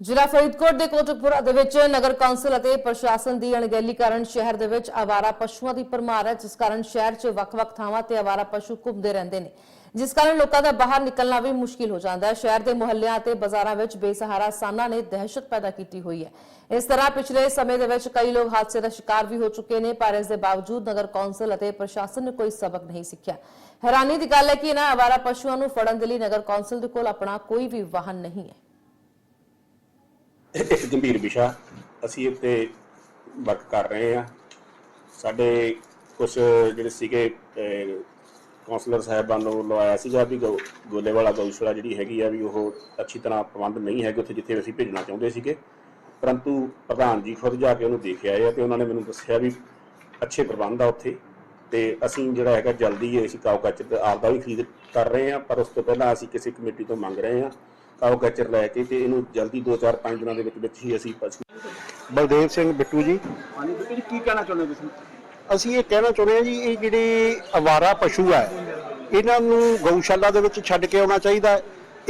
ਜ਼ਿਲ੍ਹਾ ਫਰੀਦਕੋਟ ਦੇ ਕੋਟਕਪੁਰਾ ਦੇ ਵਿੱਚ ਨਗਰ ਕੌਂਸਲ ਅਤੇ ਪ੍ਰਸ਼ਾਸਨ ਦੀ ਅਣਗਹਿਲੀ ਕਾਰਨ ਸ਼ਹਿਰ ਦੇ ਵਿੱਚ ਆਵਾਰਾ ਪਸ਼ੂਆਂ ਦੀ ਭਰਮਾਰ ਹੈ, ਜਿਸ ਕਾਰਨ ਸ਼ਹਿਰ 'ਚ ਵੱਖ-ਵੱਖ ਥਾਵਾਂ ਤੇ ਆਵਾਰਾ ਪਸ਼ੂ ਘੁੰਮਦੇ ਰਹਿੰਦੇ ਨੇ। ਜਿਸ ਕਾਰਨ ਲੋਕਾਂ ਦਾ ਬਾਹਰ ਨਿਕਲਣਾ ਵੀ ਮੁਸ਼ਕਿਲ ਹੋ ਜਾਂਦਾ ਹੈ। ਸ਼ਹਿਰ ਦੇ ਮੁਹੱਲਿਆਂ ਅਤੇ ਬਾਜ਼ਾਰਾਂ ਵਿੱਚ ਬੇਸਹਾਰਾ ਸਾਨਾ ਨੇ ਦਹਿਸ਼ਤ ਪੈਦਾ ਕੀਤੀ ਹੋਈ ਹੈ। ਇਸ ਤਰ੍ਹਾਂ ਪਿਛਲੇ ਸਮੇਂ ਦੇ ਵਿੱਚ ਕਈ ਲੋਕ ਹਾਦਸੇ ਦਾ ਸ਼ਿਕਾਰ ਵੀ ਹੋ ਚੁੱਕੇ ਨੇ, ਪਰ ਇਸ ਦੇ ਬਾਵਜੂਦ ਨਗਰ ਕੌਂਸਲ ਅਤੇ ਪ੍ਰਸ਼ਾਸਨ ਨੇ ਕੋਈ ਸਬਕ ਨਹੀਂ ਸਿੱਖਿਆ। ਹੈਰਾਨੀ ਦੀ ਗੱਲ ਹੈ ਕਿ ਇਹਨਾਂ ਆਵਾਰਾ ਪਸ਼ੂਆਂ ਨੂੰ ਫੜਨ ਦੇ ਲਈ ਨਗਰ ਕੌਂਸਲ ਦੇ ਕੋਲ ਆਪਣਾ ਕੋਈ ਵੀ ਵਾਹਨ ਨਹੀਂ ਹੈ। ਇੱਕ ਗੰਭੀਰ ਵਿਸ਼ਾ ਅਸੀਂ ਇੱਥੇ ਵਰਕ ਕਰ ਰਹੇ ਹਾਂ। ਸਾਡੇ ਕੁਝ ਜਿਹੜੇ ਸੀਗੇ ਅਹ, ਕਾਉਂਸਲਰ ਸਾਹਿਬਾਨ ਨੂੰ ਲਵਾਇਆ ਸੀਗਾ ਵੀ ਗੋ- ਗੋਲੇਵਾਲਾ ਗਊਸ਼ਾਲਾ ਜਿਹੜੀ ਹੈਗੀ ਆ ਵੀ ਉਹ ਅੱਛੀ ਤਰ੍ਹਾਂ ਪ੍ਰਬੰਧ ਨਹੀਂ ਹੈਗੇ ਉੱਥੇ ਜਿੱਥੇ ਅਸੀਂ ਭੇਜਣਾ ਚਾਹੁੰਦੇ ਸੀਗੇ। ਪਰੰਤੂ ਪ੍ਰਧਾਨ ਜੀ ਖੁਦ ਜਾ ਕੇ ਉਹਨੂੰ ਦੇਖ ਆਏ ਆ ਤੇ ਉਹਨਾਂ ਨੇ ਮੈਨੂੰ ਦੱਸਿਆ ਵੀ ਅੱਛੇ ਪ੍ਰਬੰਧ ਆ ਉੱਥੇ ਤੇ ਅਸੀਂ ਜਿਹੜਾ ਹੈਗਾ ਜਲਦੀ ਹੀ ਅਸੀਂ ਕਾਓ ਕਚਰ ਆਪਦਾ ਵੀ ਖਰੀਦ ਕਰ ਰਹੇ ਹਾਂ ਪਰ ਉਸ ਤੋਂ ਪਹਿਲਾਂ ਅਸੀਂ ਕਿਸੇ ਕਮੇਟੀ ਤੋਂ ਮੰਗ ਰਹੇ ਹਾਂ ਕਾਓ ਕਚਰ ਲੈ ਕੇ ਤੇ ਇਹਨੂੰ ਜਲਦੀ 2-4 5 ਦਿਨਾਂ ਦੇ ਵਿੱਚ ਵਿੱਚ ਹੀ ਅਸੀਂ ਪਸ਼ੂ ਬਲਦੇਵ ਸਿੰਘ ਬਿੱਟੂ ਜੀ। ਹਾਂਜੀ ਬਿਲਕੁਲ ਜੀ ਕੀ ਕਹਿਣਾ ਚਾਹੁੰਦੇ ਤੁਸੀਂ? ਅਸੀਂ ਇਹ ਕਹਿਣਾ ਚਾਹੁੰਦੇ ਹਾਂ ਜੀ ਇਹ ਜਿਹੜੇ ਅਵਾਰਾ ਪਸ਼ੂ ਹੈ ਇਹਨਾਂ ਨੂੰ ਗਊਸ਼ਾਲਾ ਦੇ ਵਿੱਚ ਛੱਡ ਕੇ ਆਉਣਾ ਚਾਹੀਦਾ ਹੈ।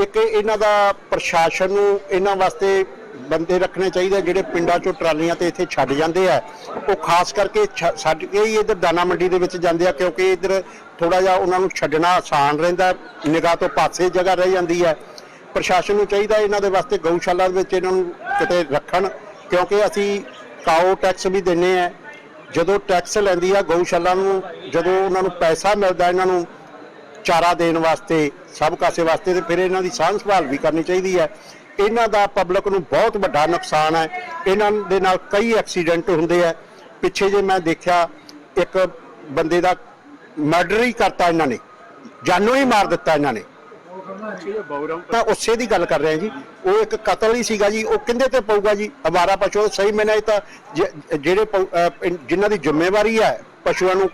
ਇੱਕ ਇਹਨਾਂ ਦਾ ਪ੍ਰਸ਼ਾਸਨ ਨੂੰ ਇਹਨਾਂ ਵਾਸਤੇ ਬੰਦੇ ਰੱਖਣੇ ਚਾਹੀਦੇ ਜਿਹੜੇ ਪਿੰਡਾਂ ਚੋਂ ਟਰਾਲੀਆਂ ਤੇ ਇੱਥੇ ਛੱਡ ਜਾਂਦੇ ਆ। ਉਹ ਖਾਸ ਕਰਕੇ ਛੱਡ ਕੇ ਹੀ ਇਧਰ ਦਾਣਾ ਮੰਡੀ ਦੇ ਵਿੱਚ ਜਾਂਦੇ ਆ ਕਿਉਂਕਿ ਇਧਰ ਥੋੜਾ ਜਿਹਾ ਉਹਨਾਂ ਨੂੰ ਛੱਡਣਾ ਆਸਾਨ ਰਹਿੰਦਾ ਨਿਗਾਹ ਤੋਂ ਪਾਸੇ ਜਗ੍ਹਾ ਰਹਿ ਜਾਂਦੀ ਹੈ। ਪ੍ਰਸ਼ਾਸਨ ਨੂੰ ਚਾਹੀਦਾ ਇਹਨਾਂ ਦੇ ਵਾਸਤੇ ਗਊਸ਼ਾਲਾ ਦੇ ਵਿੱਚ ਇਹਨਾਂ ਨੂੰ ਕਿਤੇ ਰੱਖਣ, ਕਿਉਂਕਿ ਅਸੀਂ ਕਾਓ ਟੈਕਸ ਵੀ ਦਿੰਨੇ ਆ। ਜਦੋਂ ਟੈਕਸ ਲੈਂਦੀ ਆ ਗਊਸ਼ਾਲਾ ਨੂੰ, ਜਦੋਂ ਉਹਨਾਂ ਨੂੰ ਪੈਸਾ ਮਿਲਦਾ ਇਹਨਾਂ ਨੂੰ ਚਾਰਾ ਦੇਣ ਵਾਸਤੇ, ਸਭ ਕਾਸੇ ਵਾਸਤੇ, ਤੇ ਫਿਰ ਇਹਨਾਂ ਦੀ ਸਾਂਭ ਸੰਭਾਲ ਵੀ ਕਰਨੀ ਚਾਹੀਦੀ ਹੈ ਇਹਨਾਂ ਦਾ ਪਬਲਿਕ ਨੂੰ ਬਹੁਤ ਵੱਡਾ ਨੁਕਸਾਨ ਹੈ ਇਹਨਾਂ ਦੇ ਨਾਲ ਕਈ ਐਕਸੀਡੈਂਟ ਹੁੰਦੇ ਆ। ਪਿੱਛੇ ਜੇ ਮੈਂ ਦੇਖਿਆ, ਇੱਕ ਬੰਦੇ ਦਾ ਮਰਡਰ ਹੀ ਕਰਤਾ ਇਹਨਾਂ ਨੇ। ਜਾਨੋਂ ਹੀ ਮਾਰ ਦਿੱਤਾ ਇਹਨਾਂ ਨੇ। ਤਾਂ ਉਸੇ ਦੀ ਗੱਲ ਕਰ ਰਹੇ ਹਾਂ ਜੀ। ਉਹ ਇੱਕ ਕਤਲ ਹੀ ਸੀਗਾ ਜੀ, ਉਹ ਕਿੰਦੇ ਤੇ ਪਊਗਾ ਜੀ? ਅਵਾਰਾ ਪਸ਼ੂ ਸਹੀ ਮੈਨੇ ਇਹ ਤਾਂ ਜਿਹੜੇ ਪਊ- ਜਿਨ੍ਹਾਂ ਦੀ ਜ਼ਿੰਮੇਵਾਰੀ ਹੈ ਪਸ਼ੂਆਂ ਨੂੰ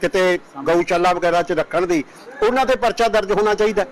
ਕਿਤੇ ਗਊਸ਼ਾਲਾ ਵਗੈਰਾ 'ਚ ਰੱਖਣ ਦੀ, ਉਹਨਾਂ ਤੇ ਪਰਚਾ ਦਰਜ ਹੋਣਾ ਚਾਹੀਦਾ।